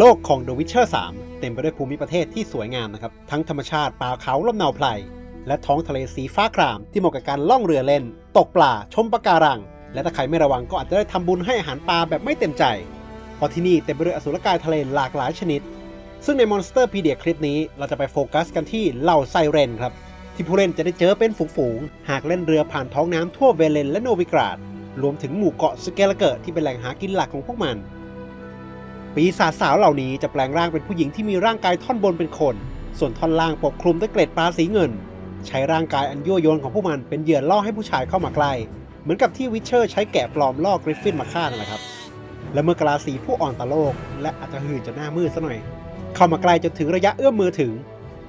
โลกของ The Witcher 3 เต็มไปด้วยภูมิประเทศที่สวยงามนะครับ ทั้งธรรมชาติป่าเขาลำเนาไพรและท้องทะเลสีฟ้าคราม ที่เหมาะกับการล่องเรือเล่น ตกปลาชมปะการัง และถ้าใครไม่ระวังก็อาจจะได้ทำบุญให้อาหารปลาแบบไม่เต็มใจ เพราะที่นี่เต็มไปด้วยอสุรกายทะเลหลากหลายชนิด ซึ่งใน Monster p e d i a คลิปนี้เราจะไปโฟกัสกันที่เหล่าไซเรนครับที่ผู้เล่นจะได้เจอเป็นฝูงๆหากเล่นเรือผ่านท้องน้ำทั่วเวเลนและโนวิกราดรวมถึงหมู่เกาะสเกลเกอร์ที่เป็นแหล่งหากินหลักของพวกมัน ปีศาจสาวเหล่านี้จะแปลงร่างเป็นผู้หญิงที่มีร่างกายท่อนบนเป็นคน ส่วนท่อนล่างปกคลุมด้วยเกล็ดปลาสีเงิน ใช้ร่างกายอันยั่วยวนของพวกมันเป็นเหยื่อล่อให้ผู้ชายเข้ามาใกล้ เหมือนกับที่วิเชอร์ใช้แกะปลอมล่อกริฟฟินมาฆ่านั่นแหละครับ และเมื่อกราสีผู้อ่อนตะโลก และอาจจะหื่นจนหน้ามืดซะหน่อย เข้ามาใกล้จนถึงระยะเอื้อมมือถึง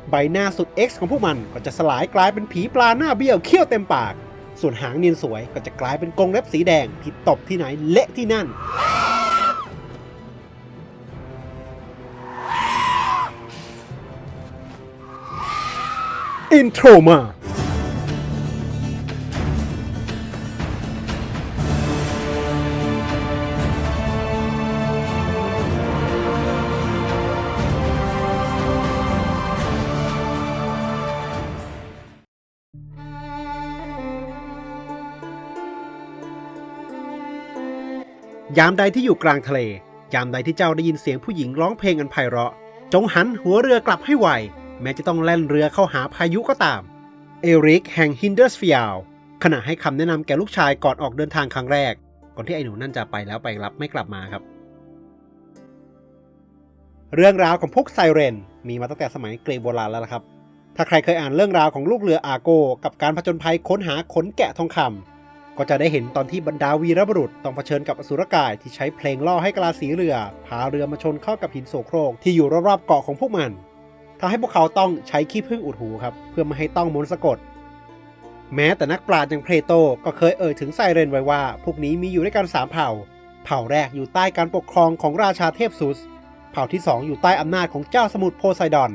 ใบหน้าสุด X ของพวกมันก็จะสลายกลายเป็นผีปลาหน้าเบี้ยวเขี้ยวเต็มปาก ส่วนหางเนียนสวยก็จะกลายเป็นกรงเล็บสีแดงที่ตบที่ไหนเละที่นั่น อินโทรมา ยามใดที่อยู่กลางทะเล ยามใดที่เจ้าได้ยินเสียงผู้หญิงร้องเพลงอันไพเราะ จงหันหัวเรือกลับให้ไว แม้จะต้องแล่นเรือเข้าหาพายุก็ตาม เอริกแห่งฮินเดอร์สฟิลขณะให้คำแนะนำแก่ลูกชายก่อนออกเดินทางครั้งแรก ก่อนที่ไอ้หนูนั่นจะไปแล้วไปรับไม่กลับมาครับ เรื่องราวของพวกไซเรน มีมาตั้งแต่สมัยเกรกโบราณแล้วครับ ถ้าใครเคยอ่านเรื่องราวของลูกเรืออาโก กับการผจญภัยค้นหาขนแกะทองคำก็จะได้เห็นตอนที่บรรดาวีรบุรุษต้องเผชิญกับอสุรกายที่ใช้เพลงล่อให้กลาสีเรือ พาเรือมาชนเข้ากับหินโสโครกที่อยู่รอบๆเกาะของพวกมัน ทำให้พวกเขาต้องใช้ขี้ผึ้งอุดหูครับ เพื่อไม่ให้ต้องมนต์สะกด แม้แต่นักปราชญ์อย่างเพลโตก็เคยเอ่ยถึงไซเรนไว้ว่า พวกนี้มีอยู่ด้วยกันสามเผ่า เผ่าแรกอยู่ใต้การปกครองของราชาเทพซุส เผ่าที่สองอยู่ใต้อำนาจของเจ้าสมุทรโพไซดอน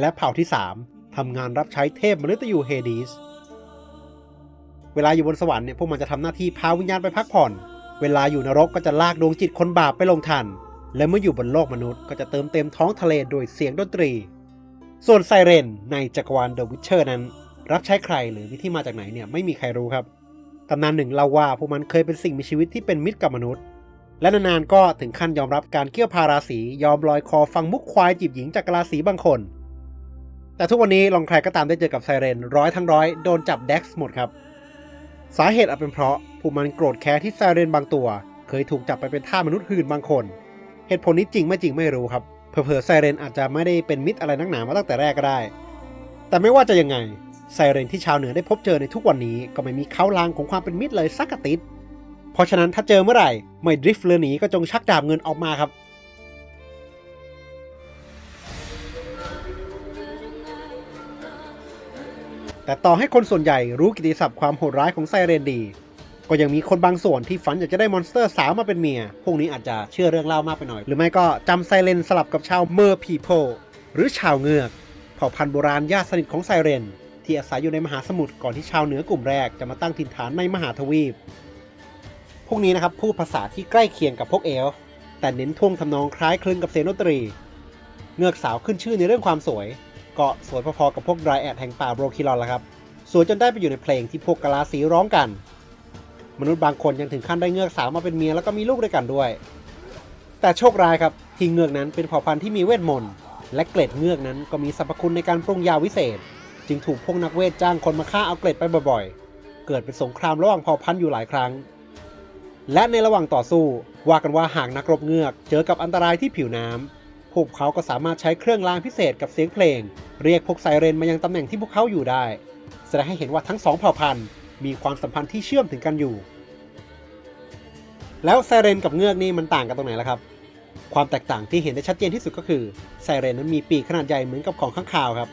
และเผ่าที่สามทำงานรับใช้เทพมฤตยูเฮดีสเวลาอยู่บนสวรรค์เนี่ยพวกมันจะทำหน้าที่พาวิญญาณไปพักผ่อน เวลาอยู่นรกก็จะลากดวงจิตคนบาปไปลงทัน และเมื่ออยู่บนโลกมนุษย์ก็จะเติมเต็มท้องทะเลโดยเสียงดนตรี ส่วนไซเรนในจักรวาลเดอะวิ t เชอร์นั้น รับใช้ใครหรือมีที่มาจากไหนเนี่ยไม่มีใครรู้ครับ ตำนานหนึ่งเล่าว่าพวกมันเคยเป็นสิ่งมีชีวิตที่เป็นมิตรกับมนุษย์ และนานๆก็ถึงขั้นยอมรับการเกี่ยวพาราศียอมลอยคอฟังมุกควายจีบหญิงจากกราศีบางคน แต่ทุกวันนี้ลองใครก็ตามได้เจอกับไซเรนร้อยทั้งร้อยโดนจับเด็กซ์หมดครับ สาเหตุอาจเป็นเพราะพวกมันโกรธแค้นที่ไซเรนบางตัว เคยถูกจับไปเป็นท่ามนุษย์หื่นบางคน เหตุผลนี้จริงไม่จริงไม่รู้ครับ เผลอๆไซเรนอาจจะไม่ได้เป็นมิตรอะไรนักหนามาตั้งแต่แรกก็ได้ แต่ไม่ว่าจะยังไงไซเรนที่ชาวเหนือได้พบเจอในทุกวันนี้ก็ไม่มีเขาลางของความเป็นมิตรเลยสักติดเพราะฉะนั้นถ้าเจอเมื่อไหร่ไม่ดริฟต์เรือหนีก็จงชักดาบเงินออกมาครับแต่ต่อให้คนส่วนใหญ่รู้กิติศัพท์ความโหดร้ายของไซเรนดี ก็ยังมีคนบางส่วนที่ฝันอยากจะได้มอนสเตอร์สาวมาเป็นเมีย พวกนี้อาจจะเชื่อเรื่องเล่ามากไปหน่อย หรือไม่ก็จำไซเรนสลับกับชาวเมอร์พีโพหรือชาวเงือกเผ่าพันธุ์โบราณญาติสนิทของไซเรน ที่อาศัยอยู่ในมหาสมุทรก่อนที่ชาวเหนือกลุ่มแรกจะมาตั้งถิ่นฐานในมหาทวีป พวกนี้นะครับพูดภาษาที่ใกล้เคียงกับพวกเอลฟ์แต่เน้นท่วงทำนองคล้ายคลึงกับเสียงดนตรี เงือกสาวขึ้นชื่อในเรื่องความสวยก็สวยพอๆกับพวกไดรแอดแห่งป่าโบรคิลอนละครับสวยจนได้ไปอยู่ในเพลงที่พวกกะลาสีร้องกัน มนุษย์บางคนยังถึงขั้นได้เงือกสาวมาเป็นเมียแล้วก็มีลูกด้วยกันด้วย แต่โชคร้ายครับที่เงือกนั้นเป็นเผ่าพันธุ์ที่มีเวทมนต์และเกล็ดเงือกนั้นก็มีสรรพคุณในการปรุงยาวิเศษ จึงถูกพวกนักเวทจ้างคนมาฆ่าเอาเกล็ดไปบ่อยๆ เกิดเป็นสงครามระหว่างเผ่าพันธุ์อยู่หลายครั้ง และในระหว่างต่อสู้ว่ากันว่าหากนักรบเงือก เจอกับอันตรายที่ผิวน้ำพวกเขาก็สามารถใช้เครื่องรางพิเศษกับเสียงเพลง เรียกพวกไซเรนมายังตำแหน่งที่พวกเขาอยู่ได้ แสดงให้เห็นว่าทั้งสองเผ่าพันธุ์ มีความสัมพันธ์ที่เชื่อมถึงกันอยู่ แล้วไซเรนกับเงือกนี่มันต่างกันตรงไหนล่ะครับ ความแตกต่างที่เห็นได้ชัดเจนที่สุดก็คือไซเรนนั้นมีปีกขนาดใหญ่เหมือนกับของข้างคาวครับ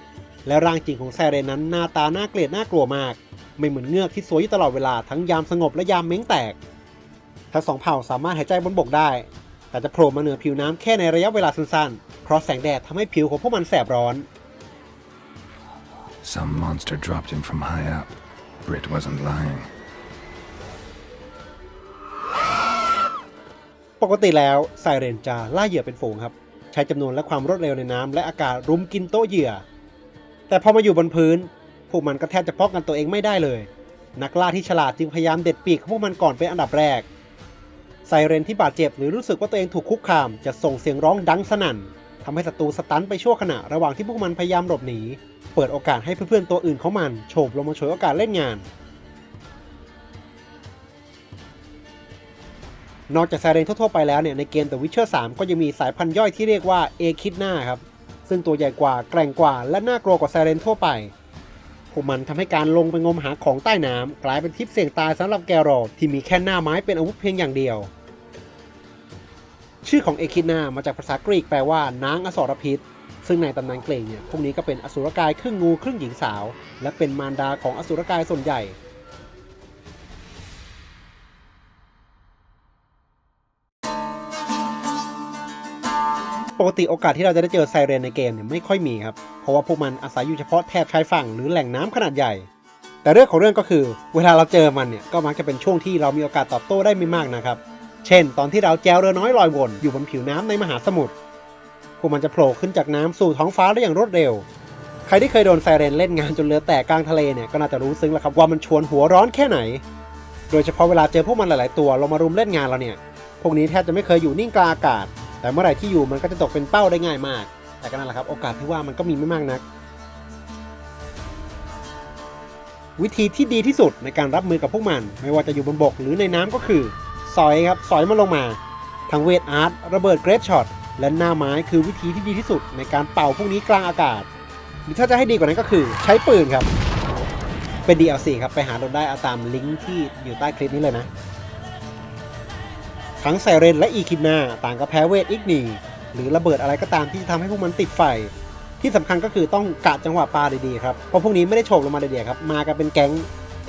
และร่างจริงของไซเรนนั้นหน้าตาน่าเกลียดน่ากลัวมาก ไม่เหมือนเงือกที่สวยอยู่ตลอดเวลาทั้งยามสงบและยามเม้งแตก ทั้งสองเผ่าสามารถหายใจบนบกได้ แต่จะโผล่มาเหนือผิวน้ำแค่ในระยะเวลาสั้นๆ เพราะแสงแดดทำให้ผิวของพวกมันแสบร้อน Some monster dropped him from high up. Britt wasn't lying. ปกติแล้วไซเรนจะล่าเหยื่อเป็นฝูงครับ ใช้จำนวนและความรวดเร็วในน้ำและอากาศรุมกินโต๊ะเหยื่อ แต่พอมาอยู่บนพื้น พวกมันก็แทบจะป้องกันตัวเองไม่ได้เลย นักล่าที่ฉลาดจึงพยายามเด็ดปีกของพวกมันก่อนเป็นอันดับแรกไซเรนที่บาดเจ็บหรือรู้สึกว่าตัวเองถูกคุกคามจะส่งเสียงร้องดังสนั่น ทำให้ศัตรูสตันไปชั่วขณะระหว่างที่พวกมันพยายามหลบหนี เปิดโอกาสให้เพื่อนๆตัวอื่นของมันโฉบลงมาฉวยโอกาสเล่นงาน นอกจากไซเรนทั่วๆไปแล้วเนี่ยในเกม The Witcher 3 ก็ยังมีสายพันธุ์ย่อยที่เรียกว่าเอคิดหน้าครับ ซึ่งตัวใหญ่กว่าแกร่งกว่า และน่ากลัวกว่าไซเรนทั่วไปพวกมันทำให้การลงไปงมหาของใต้น้ำกลายเป็นทิปเสี่ยงตายสำหรับแกรอที่มีแค่หน้าไม้เป็นอาวุธเพียงอย่างเดียว ชื่อของเอคิดนามาจากภาษากรีกแปลว่านางอสรพิษ ซึ่งในตำนานเกรกเนี่ยพวกนี้ก็เป็นอสุรกายครึ่งงูครึ่งหญิงสาว และเป็นมารดาของอสุรกายส่วนใหญ่ปกติโอกาสที่เราจะได้เจอไซเรนในเกมเนี่ยไม่ค่อยมีครับ เพราะว่าพวกมันอาศัยอยู่เฉพาะแถบชายฝั่งหรือแหล่งน้ำขนาดใหญ่ แต่เรื่องของเรื่องก็คือ เวลาเราเจอมันเนี่ยก็มักจะเป็นช่วงที่เรามีโอกาสตอบโต้ได้ไม่มากนะครับ เช่น ตอนที่เราแจวเรือน้อยลอยวนอยู่บนผิวน้ำในมหาสมุทรพวกมันจะโผล่ขึ้นจากน้ำสู่ท้องฟ้าได้อย่างรวดเร็ว ใครที่เคยโดนไซเรนเล่นงานจนเรือแตกกลางทะเลเนี่ยก็น่าจะรู้ซึ้งแล้วครับว่ามันชวนหัวร้อนแค่ไหน โดยเฉพาะเวลาเจอพวกมันหลาย ๆ ตัวลงมารุมเล่นงานเราเนี่ย พวกนี้แทบจะไม่เคยอยู่นิ่งกลางอากาศ แต่เมื่อไหร่ที่อยู่มันก็จะตกเป็นเป้าได้ง่ายมาก แต่ก็นั่นแหละครับ โอกาสที่ว่ามันก็มีไม่มากนัก วิธีที่ดีที่สุดในการรับมือกับพวกมัน ไม่ว่าจะอยู่บนบกหรือในน้ำก็คือ สอยครับสอยมันลงมาทั้งเวทอาร์ตระเบิดเกรฟช็อตและหน้าไม้คือวิธีที่ดีที่สุดในการเป่าพวกนี้กลางอากาศ หรือถ้าจะให้ดีกว่านั้นก็คือใช้ปืนครับ เป็น DLC ครับ ไปหาโหลดได้เอาตามลิงก์ที่อยู่ใต้คลิปนี้เลยนะ ทั้งไซเรนและอีคินาต่างกับแพ้เวทอีกนีหรือระเบิดอะไรก็ตามที่จะทำให้พวกมันติดไฟ ที่สำคัญก็คือต้องกะจังหวะปลาดีๆครับเพราะพวกนี้ไม่ได้โฉบลงมาเดียวครับมากันเป็นแก๊ง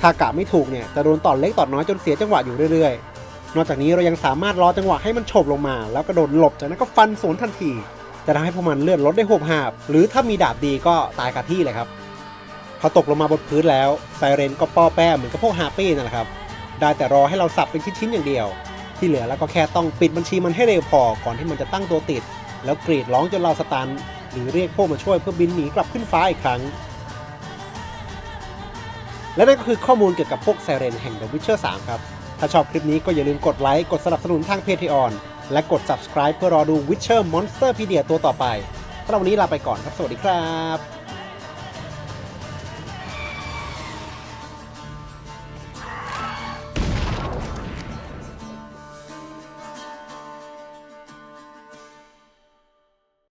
ถ้ากะไม่ถูกเนี่ยจะโดนต่อเล็กต่อนน้อยจนเสียจังหวะอยู่เรื่อยๆ นอกจากนี้เรายังสามารถรอจังหวะให้มันโฉบลงมา แล้วกระโดดหลบจากนั้นก็ฟันสวนทันทีจะทำให้พวกมันเลือนรถได้หบหาบ หรือถ้ามีดาบดีก็ตายคาที่เลยครับพอตกลงมาบนพื้นแล้วไซเรนก็ป้อแป้เหมือนกับพวกฮาร์ปี้นั่นแหละครับได้แต่รอให้เราสับเป็นชิ้นๆอย่างเดียว ที่เหลือแล้วก็แค่ต้องปิดบัญชีมันให้เร็วพอก่อนที่มันจะตั้งตัวติด แล้วกรีดร้องจนเราสตันหรือเรียกพวกมาช่วยเพื่อบินหนีกลับขึ้นฟ้าอีกครั้ง และนั่นก็คือข้อมูลเกี่ยวกับพวกไซเรนแห่ง The Witcher 3 ครับาชอบคลิปนี้ก็อย่าลืมกดไลค์ กดสนับสนุนทางเพจทีออนและกด subscribe เพื่อรอดู Witcher Monster Pedia ตัวต่อไปสำหรับวันนี้ลาไปก่อนครับ สวัสดีครับ